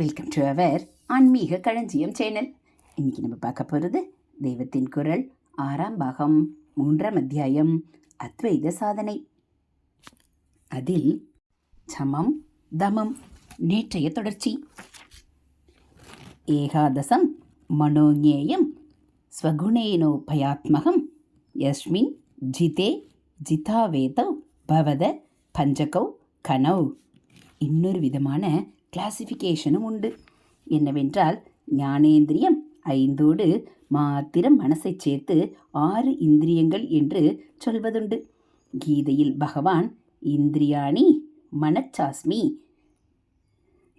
Welcome to our ஆன்மீக களஞ்சியம் channel இன்னைக்கு நம்ம பார்க்க போகிறது தெய்வத்தின் குரல் ஆறாம் பாகம் மூன்றாம் அத்தியாயம் அத்வைத சாதனை. அதில் சமம் தமம் நேற்றைய தொடர்ச்சி. ஏகாதசம் மனோஞேயம் ஸ்வகுணேனோபயாத்மகம் யஸ்மின் ஜிதே ஜிதாவேதௌ பவத பஞ்சகௌ கனௌ. இன்னொரு விதமான கிளாசிஃபிகேஷனும் உண்டு. என்னவென்றால் ஞானேந்திரியம் ஐந்தோடு மாத்திரம் மனசைச் சேர்த்து ஆறு இந்திரியங்கள் என்று சொல்வதுண்டு. கீதையில் பகவான் இந்திரியாணி மனச்சாஸ்மி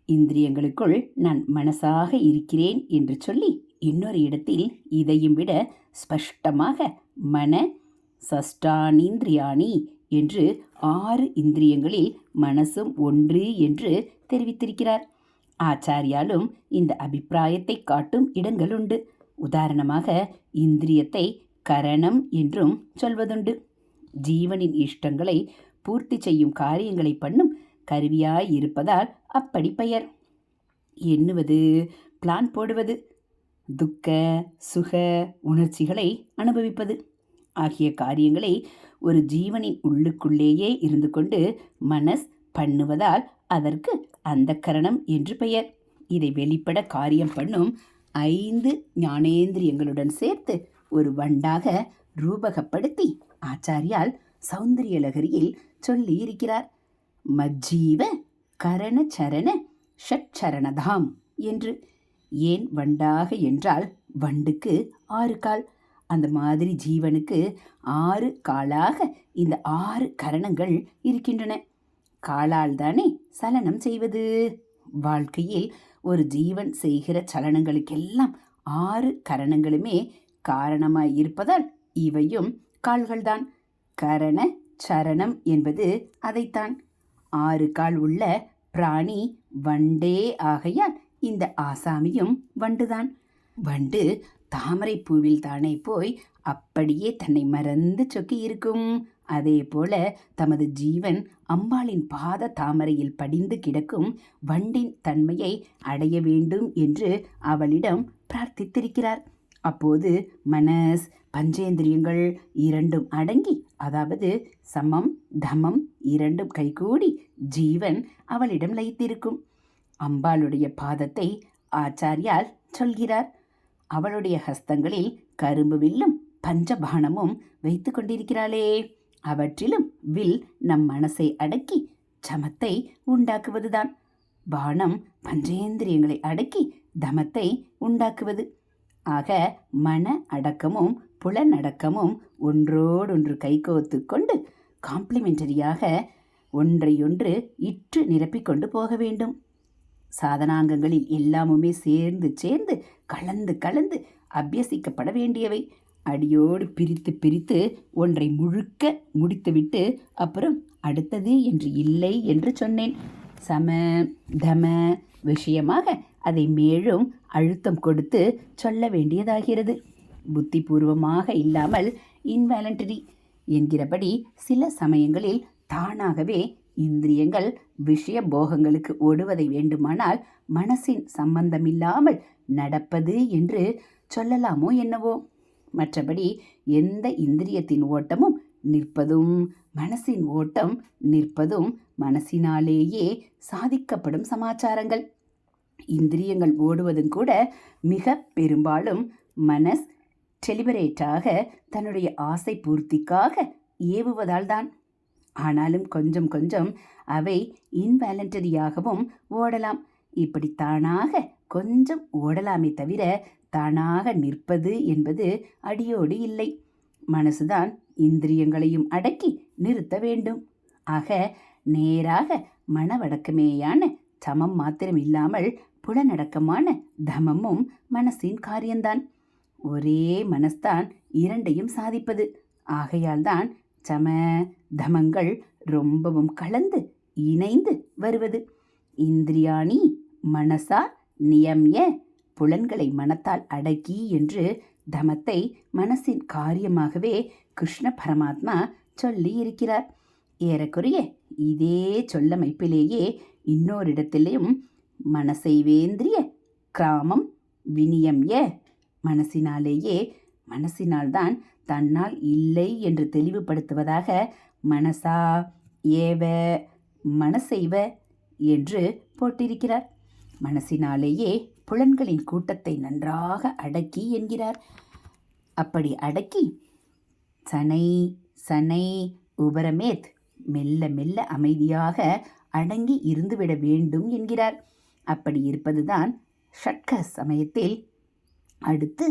இந்திரியங்களுக்குள் நான் மனசாக இருக்கிறேன் என்று சொல்லி இன்னொரு இடத்தில் இதையும் விட ஸ்பஷ்டமாக மன சஷ்டானீந்திரியாணி என்று ஆறு இந்திரியங்களில் மனசும் ஒன்று என்று தெரிவித்திருக்கிறார். ஆச்சாரியாலும் இந்த அபிப்பிராயத்தை காட்டும் இடங்கள் உண்டு. உதாரணமாக இந்திரியத்தை கரணம் என்றும் சொல்வதுண்டு. ஜீவனின் இஷ்டங்களை பூர்த்தி செய்யும் காரியங்களை பண்ணும் கருவியாய் இருப்பதால் அப்படி பெயர். எண்ணுவது பிளான் போடுவது துக்க சுக உணர்ச்சிகளை அனுபவிப்பது ஆகிய காரியங்களை ஒரு ஜீவனின் உள்ளுக்குள்ளேயே இருந்து கொண்டு மனஸ் பண்ணுவதால் அதற்கு அந்த கரணம் என்று பெயர். இதை வெளிப்பட காரியம் பண்ணும் ஐந்து ஞானேந்திரியங்களுடன் சேர்த்து ஒரு வண்டாக ரூபகப்படுத்தி ஆச்சாரியால் சௌந்தரியலகரியில் சொல்லி இருக்கிறார் மஜ்ஜீவ கரண சரண ஷட்சரணதாம் என்று. ஏன் வண்டாக என்றால் வண்டுக்கு ஆறு கால். அந்த மாதிரி ஜீவனுக்கு ஆறு காலாக இந்த ஆறு கரணங்கள் இருக்கின்றன. காலால் தானே சலனம் செய்வது? வாழ்க்கையில் ஒரு ஜீவன் செய்கிற சலனங்களுக்கெல்லாம் ஆறு கரணங்களுமே காரணமாய் இருப்பதால் இவையும் கால்கள்தான். கரண சரணம் என்பது அதைத்தான். ஆறு கால் உள்ள பிராணி வண்டே ஆகையால் இந்த ஆசாமியும் வண்டுதான். வண்டு தாமரை பூவில் தானே போய் அப்படியே தன்னை மறந்து சொக்கி இருக்கும். அதே போல தமது ஜீவன் அம்பாளின் பாத தாமரையில் படிந்து கிடக்கும் வண்டின் தன்மையை அடைய வேண்டும் என்று அவளிடம் பிரார்த்தித்திருக்கிறார். அப்போது மனஸ் பஞ்சேந்திரியங்கள் இரண்டும் அடங்கி அதாவது சமம் தமம் இரண்டும் கைகூடி ஜீவன் அவளிடம் லயித்திருக்கும். அம்பாளுடைய பாதத்தை ஆச்சாரியால் சொல்கிறார். அவளுடைய ஹஸ்தங்களில் கரும்பு வில்லும் பஞ்சபானமும் வைத்து கொண்டிருக்கிறாளே. அவற்றிலும் வில் நம் மனசை அடக்கி சமத்தை உண்டாக்குவதுதான். பானம் பஞ்சேந்திரியங்களை அடக்கி தமத்தை உண்டாக்குவது. ஆக மன அடக்கமும் புலனடக்கமும் ஒன்றோடொன்று கைகோத்து கொண்டு காம்ப்ளிமெண்டரியாக ஒன்றையொன்று இற்று நிரப்பிக்கொண்டு போக வேண்டும். சாதனாங்கங்களில் எல்லாமுமே சேர்ந்து சேர்ந்து கலந்து கலந்து அபியசிக்கப்பட வேண்டியவை. அடியோடு பிரித்து பிரித்து ஒன்றை முழுக்க முடித்துவிட்டு அப்புறம் அடுத்தது என்று இல்லை என்று சொன்னேன். சம தம விஷயமாக அதை மேலும் அழுத்தம் கொடுத்து சொல்ல வேண்டியதாகிறது. புத்திபூர்வமாக இல்லாமல் இன்வாலண்டரி என்கிறபடி சில சமயங்களில் தானாகவே இந்திரியங்கள் விஷய போகங்களுக்கு ஓடுவதை வேண்டுமானால் மனசின் சம்பந்தமில்லாமல் நடப்பது என்று சொல்லலாமோ என்னவோ? மற்றபடி எந்த இந்திரியத்தின் ஓட்டமும் நிற்பதும் மனசின் ஓட்டம் நிற்பதும் மனசினாலேயே சாதிக்கப்படும் சமாச்சாரங்கள். இந்திரியங்கள் ஓடுவதும் கூட மிக பெரும்பாலும் மனஸ் டெலிபரேட்டாக தன்னுடைய ஆசை பூர்த்திக்காக ஏவுவதால் தான் ஆனாலும் கொஞ்சம் கொஞ்சம் அவை இன்வாலண்டரியாகவும் ஓடலாம். இப்படி தானாக கொஞ்சம் ஓடலாமே தவிர தானாக நிற்பது என்பது அடியோடு இல்லை. மனசுதான் இந்திரியங்களையும் அடக்கி நிறுத்த வேண்டும். ஆக நேராக மனவடக்கமேயான சமம் மாத்திரம் இல்லாமல் புலனடக்கமான தமமும் மனசின் காரியம்தான் ஒரே மனஸ்தான் இரண்டையும் சாதிப்பது. ஆகையால்தான் சம தமங்கள் ரொம்பவும் கலந்து இணைந்து வருவது. இந்திரியாணி மனசா நியமிய புலன்களை மனத்தால் அடக்கி என்று தமத்தை மனசின் காரியமாகவே கிருஷ்ண பரமாத்மா சொல்லி இருக்கிறார். ஏறக்குறைய இதே சொல்லமைப்பிலேயே இன்னொரு இடத்திலையும் மனசைவேந்திரிய கிராமம் வினியம் ஏ மனசினாலேயே மனசினால்தான் தன்னால் இல்லை என்று தெளிவுபடுத்துவதாக மனசா? ஏவ? மனசெய்வ? என்று போட்டிருக்கிறார். மனசினாலேயே புலன்களின் கூட்டத்தை நன்றாக அடக்கி என்கிறார். அப்படி அடக்கி சனை சனை உபரமேத் மெல்ல மெல்ல அமைதியாக அடங்கி இருந்துவிட வேண்டும் என்கிறார். அப்படி இருப்பதுதான் ஷட்க சமயத்தில் அடுத்து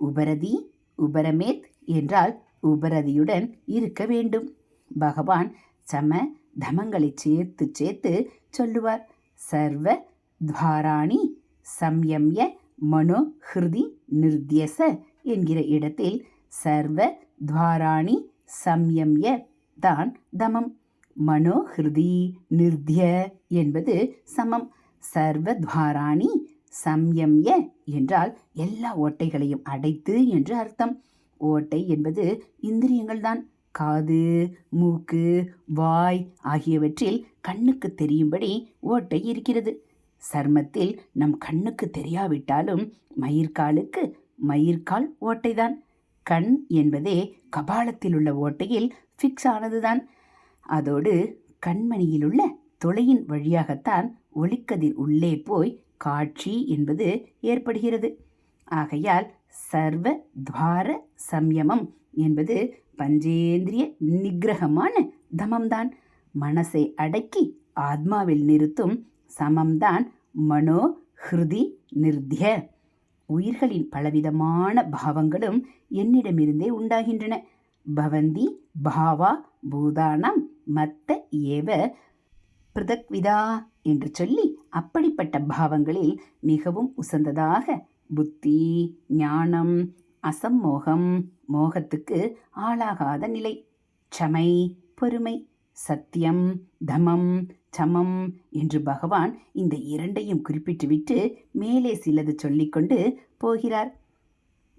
உபரதி உபரமேத் என்றால் உபரதியுடன் இருக்க வேண்டும். பகவான் சம தமங்களை சேர்த்து சேர்த்து சொல்லுவார். சர்வ துவாராணி சம்யம்ய மனோ ஹிருதி நிர்தியச என்கிற இடத்தில் சர்வ துவாராணி சம்யம்ய தான் தமம். மனோ ஹிருதி நிர்திய என்பது சமம். சர்வ துவாராணி சம்யம்ய என்றால் எல்லா ஓட்டைகளையும் அடைத்து என்று அர்த்தம். ஓட்டை என்பது இந்திரியங்கள்தான். காது மூக்கு வாய் ஆகியவற்றில் கண்ணுக்கு தெரியும்படி ஓட்டை இருக்கிறது. சர்மத்தில் நம் கண்ணுக்கு தெரியாவிட்டாலும் மயிர்காலுக்கு மயிர்கால் ஓட்டைதான். கண் என்பதே கபாலத்தில் உள்ள ஓட்டையில் ஃபிக்ஸ் ஆனதுதான். அதோடு கண்மணியில் உள்ள தொலையின் வழியாகத்தான் ஒளிக்கதிர் உள்ளே போய் காட்சி என்பது ஏற்படுகிறது. ஆகையால் சர்வ துவார சம்யமம் என்பது பஞ்சேந்திரிய நிகிரகமான தமம்தான். மனசை அடக்கி ஆத்மாவில் நிறுத்தும் சமம்தான் மனோ ஹிருதி நிர்திய. உயிர்களின் பலவிதமான பாவங்களும் என்னிடமிருந்தே உண்டாகின்றன. பவந்தி பாவா பூதானம் மத்த ஏவ பிரதக்விதா என்று சொல்லி அப்படிப்பட்ட பாவங்களில் மிகவும் உசந்ததாக புத்தி ஞானம் அசம்மோகம் மோகத்துக்கு ஆளாகாத நிலை. சமை பொறுமை சத்தியம் தமம் சமம் என்று பகவான் இந்த இரண்டையும் குறிப்பிட்டுவிட்டு மேலே சிலது சொல்லிக்கொண்டு போகிறார்.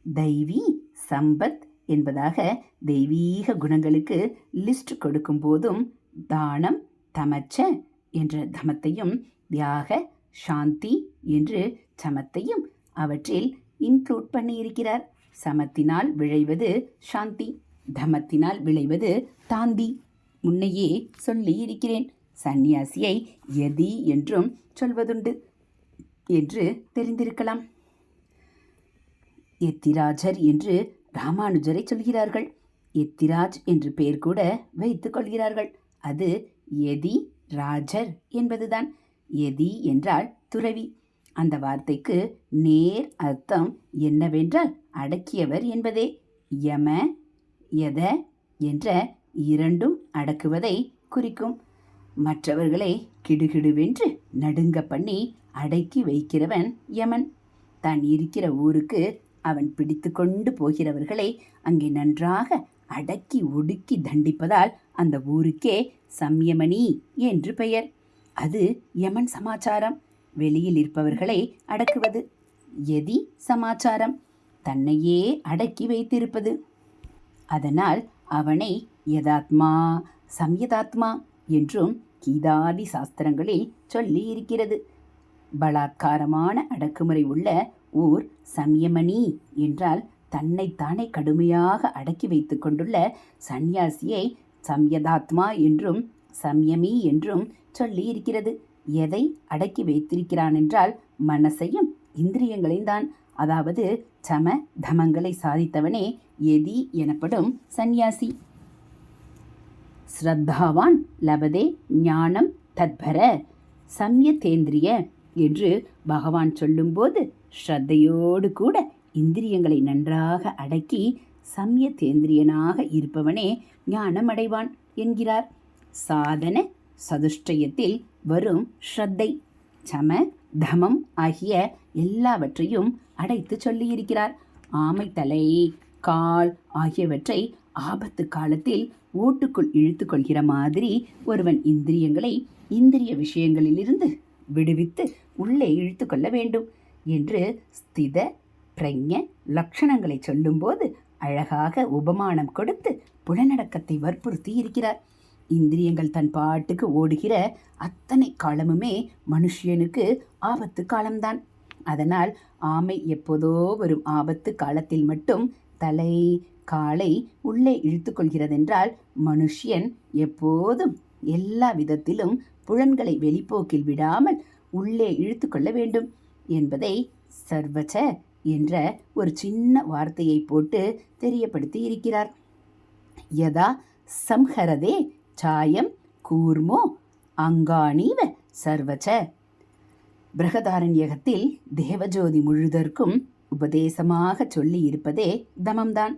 தெய்வி சம்பத் என்பதாக தெய்வீக குணங்களுக்கு லிஸ்ட் கொடுக்கும் போதும் தானம் தமச்ச என்ற தமத்தையும் தியாக சாந்தி என்று சமத்தையும் அவற்றில் இன்க்ளூட் பண்ணியிருக்கிறார். சமத்தினால் விளைவது சாந்தி தமத்தினால் விளைவது தாந்தி. முன்னையே சொல்லி இருக்கிறேன் சந்நியாசியை எதி என்றும் சொல்வதுண்டு என்று தெரிந்திருக்கலாம். எத்திராஜர் என்று ராமானுஜரை சொல்கிறார்கள். எத்திராஜ் என்று பெயர் கூட வைத்துக் கொள்கிறார்கள். அது எதி ராஜர் என்பதுதான். எதி என்றால் துறவி. அந்த வார்த்தைக்கு நேர் அர்த்தம் என்னவென்றால் அடக்கியவர் என்பதே. யம எத என்ற இரண்டும் அடக்குவதை குறிக்கும். மற்றவர்களை கிடுகிடுவென்று நடுங்க பண்ணி அடக்கி வைக்கிறவன் யமன். தான் இருக்கிற ஊருக்கு அவன் பிடித்து கொண்டு போகிறவர்களை அங்கே நன்றாக அடக்கி ஒடுக்கி தண்டிப்பதால் அந்த ஊருக்கே சம்யமணி என்று பெயர். அது யமன் சமாச்சாரம். வெளியில் இருப்பவர்களை அடக்குவது. எதி சமாச்சாரம். தன்னையே அடக்கி வைத்திருப்பது. அதனால் அவனை யதாத்மா சம்யதாத்மா என்றும் கீதாதி சாஸ்திரங்களில் சொல்லி இருக்கிறது பலாத்காரமான அடக்குமுறை உள்ள ஊர் சம்யமணி என்றால் தன்னைத்தானே கடுமையாக அடக்கி வைத்து கொண்டுள்ள சந்நியாசியை சம்யதாத்மா என்றும் சம்யமி என்றும் சொல்லி இருக்கிறது எதை அடக்கி வைத்திருக்கிறான் என்றால் மனசையும் இந்திரியங்களையும் தான் அதாவது சம தமங்களை சாதித்தவனே எதி எனப்படும் சந்நியாசி. ஸ்ரத்தாவான் லபதே ஞானம் தத்பர சம்யத்தேந்திரிய என்று பகவான் சொல்லும்போது ஸ்ரத்தையோடு கூட இந்திரியங்களை நன்றாக அடக்கி சம்யத்தேந்திரியனாக இருப்பவனே ஞானம் அடைவான் என்கிறார். சாதன சதுஷ்டயத்தில் வரும் ஸ்ரத்தை சம தமம் ஆகிய எல்லாவற்றையும் அடைத்து சொல்லியிருக்கிறார். ஆமை தலை கால் ஆகியவற்றை ஆபத்து காலத்தில் ஓட்டுக்குள் இழுத்து கொள்கிற மாதிரி ஒருவன் இந்திரியங்களை இந்திரிய விஷயங்களிலிருந்து விடுவித்து உள்ளே இழுத்து கொள்ள வேண்டும் என்று ஸ்தித பிரஞ லட்சணங்களை சொல்லும்போது அழகாக உபமானம் கொடுத்து புலனடக்கத்தை வற்புறுத்தி இருக்கிறார் இந்திரியங்கள் தன் பாட்டுக்கு ஓடுகிற அத்தனை காலமுமே மனுஷியனுக்கு ஆபத்து காலம்தான். அதனால் ஆமை எப்போதோ வரும் ஆபத்து காலத்தில் மட்டும் தலை காலை உள்ளே இழுத்துக்கொள்கிறதென்றால் மனுஷியன் எப்போதும் எல்லா விதத்திலும் புலன்களை வெளிப்போக்கில் விடாமல் உள்ளே இழுத்து கொள்ள வேண்டும் என்பதை சர்வச்ச என்ற ஒரு சின்ன வார்த்தையை போட்டு தெரியப்படுத்தி இருக்கிறார். யதா சம்ஹரதே சாயம் கூர்மோ அங்காணீவ சர்வச்ச. பிரகதாரண்யகத்தில் தேவஜோதி முழுதற்கும் உபதேசமாக சொல்லி இருப்பதே தமம்தான்.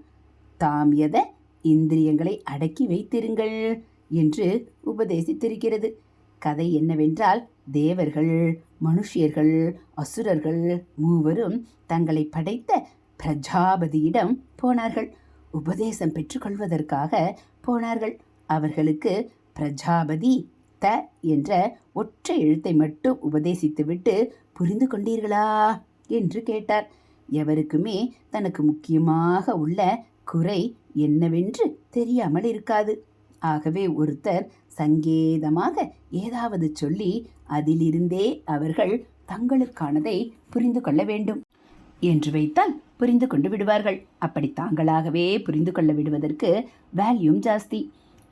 தாம் எத இந்திரியங்களை அடக்கி வைத்திருங்கள் என்று உபதேசித்திருக்கிறது. கதை என்னவென்றால் தேவர்கள் மனுஷியர்கள் அசுரர்கள் மூவரும் தங்களை படைத்த பிரஜாபதியிடம் போனார்கள். உபதேசம் பெற்றுக்கொள்வதற்காக போனார்கள். அவர்களுக்கு பிரஜாபதி த என்ற ஒற்றை எழுத்தை மட்டும் உபதேசித்துவிட்டு புரிந்து கொண்டீர்களா? என்று கேட்டார். எவருக்குமே தனக்கு முக்கியமாக உள்ள குறை என்னவென்று தெரியாமல் இருக்காது. ஆகவே ஒருத்தர் சங்கேதமாக ஏதாவது சொல்லி அதிலிருந்தே அவர்கள் தங்களுக்கானதை புரிந்து கொள்ள வேண்டும். என்று வைத்தால் புரிந்து கொண்டு விடுவார்கள். அப்படி தாங்களாகவே புரிந்து கொள்ள விடுவதற்கு வேல்யூம் ஜாஸ்தி.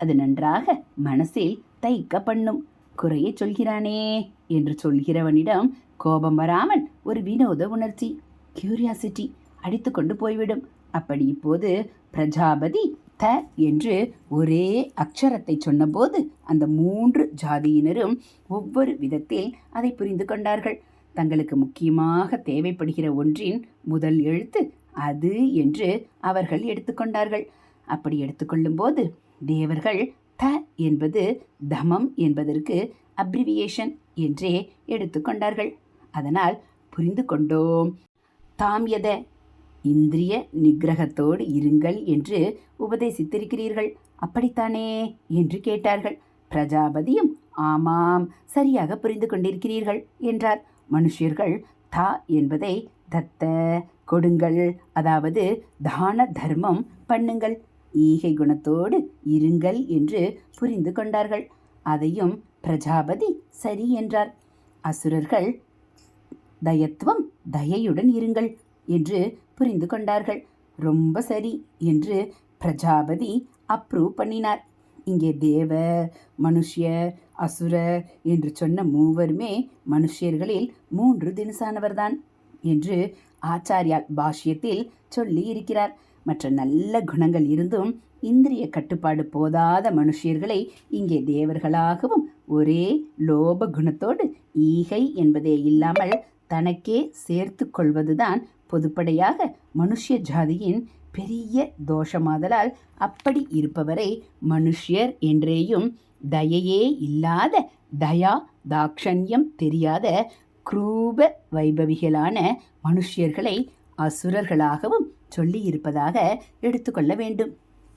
அது நன்றாக மனசில் தைக்க பண்ணும் குறையை சொல்கிறானே என்று சொல்கிறவனிடம் கோபம் வராமல் ஒரு வினோத உணர்ச்சி கியூரியாசிட்டி அடித்து கொண்டு போய்விடும். அப்படி இப்போது பிரஜாபதி த என்று ஒரே அக்ஷரத்தை சொன்னபோது அந்த மூன்று ஜாதியினரும் ஒவ்வொரு விதத்தில் அதை புரிந்து கொண்டார்கள். தங்களுக்கு முக்கியமாக தேவைப்படுகிற ஒன்றின் முதல் எழுத்து அது என்று அவர்கள் எடுத்துக்கொண்டார்கள் அப்படி எடுத்துக்கொள்ளும்போது தேவர்கள் த என்பது தமம் என்பதற்கு அப்ரிவியேஷன் என்றே எடுத்துக்கொண்டார்கள் அதனால் புரிந்து கொண்டோம். தாம் எத? இந்திரிய நிகிரகத்தோடு இருங்கள் என்று உபதேசித்திருக்கிறீர்கள். அப்படித்தானே? என்று கேட்டார்கள். பிரஜாபதியும் ஆமாம் சரியாக புரிந்து கொண்டிருக்கிறீர்கள் என்றார். மனுஷியர்கள் தா என்பதை தத்த கொடுங்கள் அதாவது தான தர்மம் பண்ணுங்கள். ஈகை குணத்தோடு இருங்கள் என்று புரிந்து கொண்டார்கள். அதையும் பிரஜாபதி சரி என்றார். அசுரர்கள் தயத்துவம் தயையுடன் இருங்கள் என்று புரிந்து கொண்டார்கள். ரொம்ப சரி என்று பிரஜாபதி அப்ரூவ் பண்ணினார். இங்கே தேவ மனுஷ்ய அசுரர் என்று சொன்ன மூவருமே மனுஷியர்களில் மூன்று தினசானவர்தான் என்று ஆச்சாரியால் பாஷ்யத்தில் சொல்லி இருக்கிறார். மற்ற நல்ல குணங்கள் இருந்தும் இந்திரிய கட்டுப்பாடு போதாத மனுஷியர்களை இங்கே தேவர்களாகவும் ஒரே லோப குணத்தோடு ஈகை என்பதே இல்லாமல் தனக்கே சேர்த்து கொள்வதுதான் பொதுப்படையாக மனுஷ்ய ஜாதியின் பெரிய தோஷமாதலால் அப்படி இருப்பவரை மனுஷியர் என்றேயும் தயையே இல்லாத தயா தாக்ஷண்யம் தெரியாத குரூப வைபவிகளான மனுஷியர்களை அசுரர்களாகவும் சொல்லி இருப்பதாக எடுத்துக்கொள்ள வேண்டும்.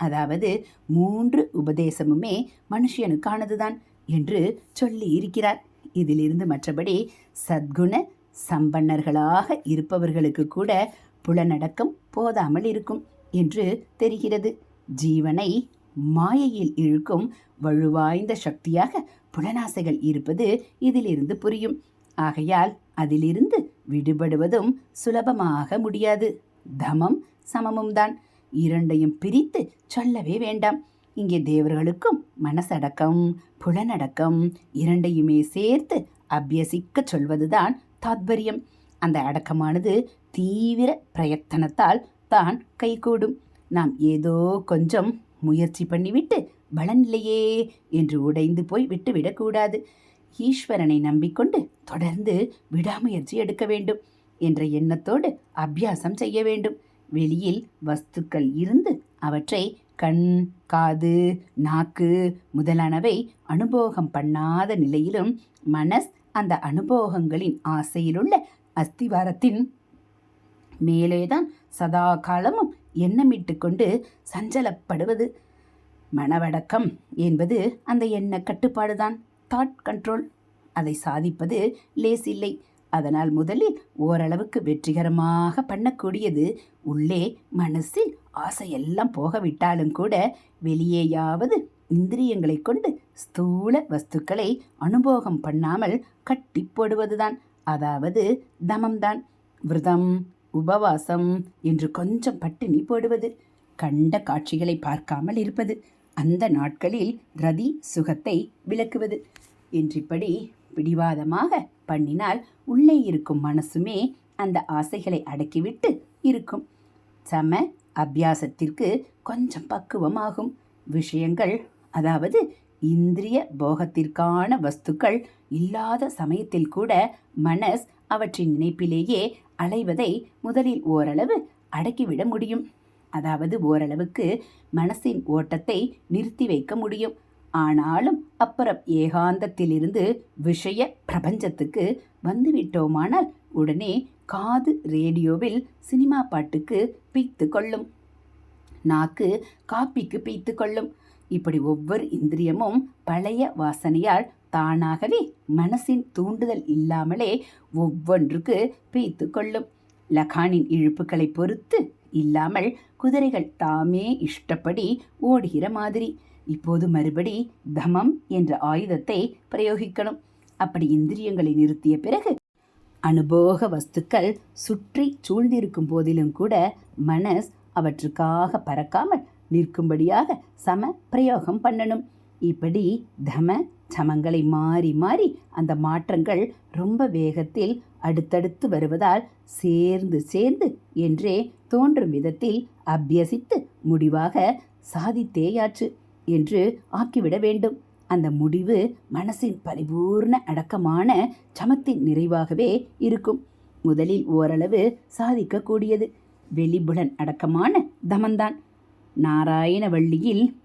அதாவது மூன்று உபதேசமுமே மனுஷியனுக்கானதுதான் என்று சொல்லி இருக்கிறார். இதிலிருந்து மற்றபடி சத்குண சம்பன்னர்களாக இருப்பவர்களுக்கு கூட புலனடக்கம் போதாமல் இருக்கும் என்று தெரிகிறது. ஜீவனை மாயையில் இழுக்கும் வலுவாய்ந்த சக்தியாக புலனாசைகள் இருப்பது இதிலிருந்து புரியும். ஆகையால் அதிலிருந்து விடுபடுவதும் சுலபமாக முடியாது. தமம் சமமும் தான் இரண்டையும் பிரித்து சொல்லவே வேண்டாம். இங்கே தேவர்களுக்கும் மனசடக்கம் புலனடக்கம் இரண்டையுமே சேர்த்து அபியசிக்க சொல்வதுதான் தாத்பரியம். அந்த அடக்கமானது தீவிர பிரயத்தனத்தால் தான் கைகூடும். நாம் ஏதோ கொஞ்சம் முயற்சி பண்ணிவிட்டு பலனில்லையே என்று உடைந்து போய் விட்டுவிடக்கூடாது. ஈஸ்வரனை நம்பிக்கொண்டு தொடர்ந்து விடாமுயற்சி எடுக்க வேண்டும். என்ற எண்ணத்தோடு அபியாசம் செய்ய வேண்டும். வெளியில் வஸ்துக்கள் இருந்து அவற்றை கண் காது நாக்கு முதலானவை அனுபோகம் பண்ணாத நிலையிலும் மனஸ் அந்த அனுபோகங்களின் ஆசையிலுள்ள அஸ்திவாரத்தின் மேலேதான் சதா காலமும் எண்ணமிட்டு கொண்டு சஞ்சலப்படுவது. மனவடக்கம் என்பது அந்த எண்ண கட்டுப்பாடுதான். தாட் கண்ட்ரோல் அதை சாதிப்பது லேஸ் இல்லை அதனால் முதலில் ஓரளவுக்கு வெற்றிகரமாக பண்ணக்கூடியது உள்ளே மனசில் ஆசையெல்லாம் போகவிட்டாலும் கூட வெளியேயாவது இந்திரியங்களை கொண்டு ஸ்தூல வஸ்துக்களை அனுபோகம் பண்ணாமல் கட்டி போடுவதுதான். அதாவது தமம்தான் விரதம் உபவாசம் என்று கொஞ்சம் பட்டினி போடுவது கண்ட காட்சிகளை பார்க்காமல் இருப்பது அந்த நாட்களில் ரதி சுகத்தை விளக்குவது. என்றிப்படி பிடிவாதமாக பண்ணினால் உள்ளே இருக்கும் மனசுமே அந்த ஆசைகளை அடக்கிவிட்டு இருக்கும். சம அபியாசத்திற்கு கொஞ்சம் பக்குவமாகும். விஷயங்கள் அதாவது இந்திரிய போகத்திற்கான வஸ்துக்கள் இல்லாத சமயத்தில் கூட மனஸ் அவற்றின் நினைப்பிலேயே அலைவதை முதலில் ஓரளவு அடக்கிவிட முடியும். அதாவது ஓரளவுக்கு மனசின் ஓட்டத்தை நிறுத்தி வைக்க முடியும். ஆனாலும் அப்புறம் ஏகாந்தத்திலிருந்து விஷய பிரபஞ்சத்துக்கு வந்துவிட்டோமானால் உடனே காது ரேடியோவில் சினிமா பாட்டுக்கு பீத்து கொள்ளும். நாக்கு காப்பிக்கு பீத்து கொள்ளும். இப்படி ஒவ்வொரு இந்திரியமும் பழைய வாசனையால் தானாகவே மனசின் தூண்டுதல் இல்லாமலே ஒவ்வொன்றுக்கு பீத்து கொள்ளும். லகானின் இழுப்புகளை பொறுத்து இல்லாமல் குதிரைகள் தாமே இஷ்டப்படி ஓடுகிற மாதிரி. இப்போது மறுபடி தமம் என்ற ஆயுதத்தை பிரயோகிக்கணும். அப்படி இந்திரியங்களை நிறுத்திய பிறகு அனுபோக வஸ்துக்கள் சுற்றி சூழ்ந்திருக்கும் போதிலும் கூட மனஸ் அவற்றுக்காக பறக்காமல் நிற்கும்படியாக சம பிரயோகம் பண்ணணும். இப்படி தம சமங்களை மாறி மாறி அந்த மாற்றங்கள் ரொம்ப வேகத்தில் அடுத்தடுத்து வருவதால் சேர்ந்து சேர்ந்து என்றே தோன்றும் விதத்தில் அபியசித்து முடிவாக சாதித்தேயாச்சு. என்று ஆக்கிவிட வேண்டும். அந்த முடிவு மனசின் பரிபூர்ண அடக்கமான சமத்தின் நிறைவாகவே இருக்கும். முதலில் ஓரளவு சாதிக்கக்கூடியது. வெளிபுலன் அடக்கமான தமந்தான். நாராயணவள்ளியில்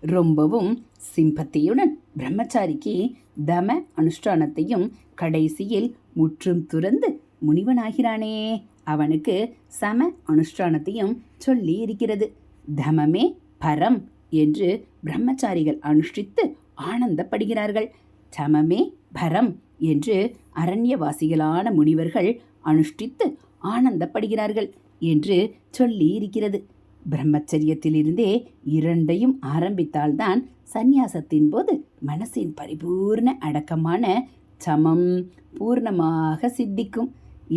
ரொம்பவும் சிம்பத்தியுடன் பிரம்மச்சாரிக்கு தம அனுஷ்டானத்தையும் கடைசியில் முற்றும் துறந்து முனிவனாகிறானே. அவனுக்கு சம அனுஷ்டானத்தையும் சொல்லி இருக்கிறது தமமே பரம் என்று பிரம்மச்சாரிகள் அனுஷ்டித்து ஆனந்தப்படுகிறார்கள். சமமே பரம் என்று அரண்யவாசிகளான முனிவர்கள் அனுஷ்டித்து ஆனந்தப்படுகிறார்கள் என்று சொல்லி இருக்கிறது பிரம்மச்சரியத்திலிருந்தே இரண்டையும் ஆரம்பித்தால்தான் சந்நியாசத்தின் போது மனசின் பரிபூர்ண அடக்கமான சமம் பூர்ணமாக சித்திக்கும்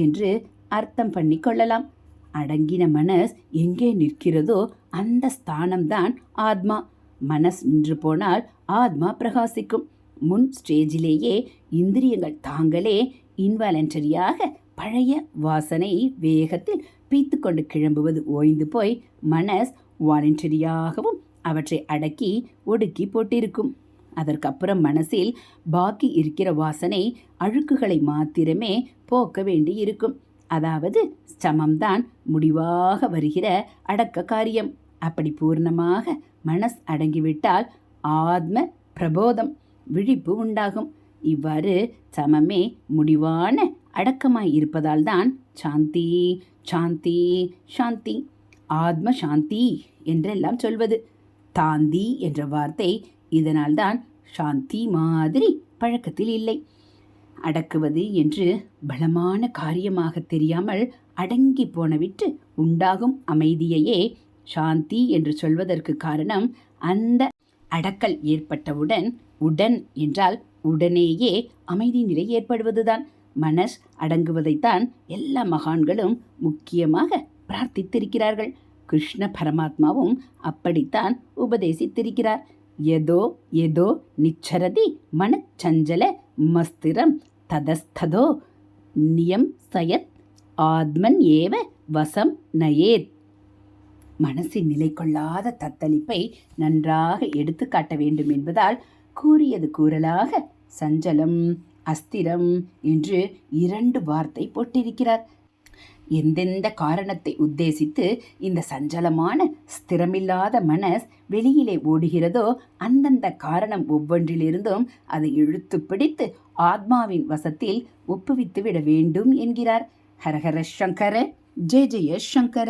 என்று அர்த்தம் பண்ணி கொள்ளலாம். அடங்கின மனஸ் எங்கே நிற்கிறதோ அந்த ஸ்தானம்தான் ஆத்மா. மனஸ் நின்று போனால் ஆத்மா பிரகாசிக்கும். முன் ஸ்டேஜிலேயே இந்திரியங்கள் தாங்களே இன்வாலண்டரியாக பழைய வாசனை வேகத்தில் பீத்து கொண்டு கிளம்புவது ஓய்ந்து போய் மனஸ் வாலண்டரியாகவும் அவற்றை அடக்கி ஒடுக்கி போட்டிருக்கும். அதற்கப்புறம் மனசில் பாக்கி இருக்கிற வாசனை அழுக்குகளை மாத்திரமே போக்க வேண்டி இருக்கும் அதாவது சமம்தான் முடிவாக வருகிற அடக்க காரியம் அப்படி பூர்ணமாக மனஸ் அடங்கிவிட்டால் ஆத்ம பிரபோதம் விழிப்பு உண்டாகும். இவ்வாறு சமமே முடிவான அடக்கமாய் இருப்பதால் தான் சாந்தி சாந்தி சாந்தி ஆத்ம சாந்தி என்றெல்லாம் சொல்வது. தாந்தி என்ற வார்த்தை இதனால்தான் சாந்தி மாதிரி பழக்கத்தில் இல்லை. அடக்குவது என்று பலமான காரியமாக தெரியாமல் அடங்கி போனவிட்டு உண்டாகும் அமைதியையே சாந்தி என்று சொல்வதற்கு காரணம் அந்த அடக்கல் ஏற்பட்டவுடன் உடன் என்றால் உடனேயே அமைதி நிலை ஏற்படுவதுதான். மனஸ் அடங்குவதைத்தான் எல்லா மகான்களும் முக்கியமாக பிரார்த்தித்திருக்கிறார்கள். கிருஷ்ண பரமாத்மாவும் அப்படித்தான் உபதேசித்திருக்கிறார். எதோ எதோ நிச்சரதி மனச்சஞ்சல மஸ்திரம் ததஸ்ததோ நியம் சயத் ஆத்மன் ஏவ வசம் நயேத். மனசின் நிலை கொள்ளாத தத்தளிப்பை நன்றாக எடுத்து காட்ட வேண்டும் என்பதால் கூறியது கூறலாக சஞ்சலம் அஸ்திரம் என்று இரண்டு வார்த்தை போட்டிருக்கிறார். எந்தெந்த காரணத்தை உத்தேசித்து இந்த சஞ்சலமான ஸ்திரமில்லாத மனஸ் வெளியிலே ஓடுகிறதோ அந்தந்த காரணம் ஒவ்வொன்றிலிருந்தும் அதை இழுத்து பிடித்து ஆத்மாவின் வசத்தில் ஒப்புவித்து விட வேண்டும் என்கிறார். ஹரஹர சங்கர ஜெய ஜெய சங்கர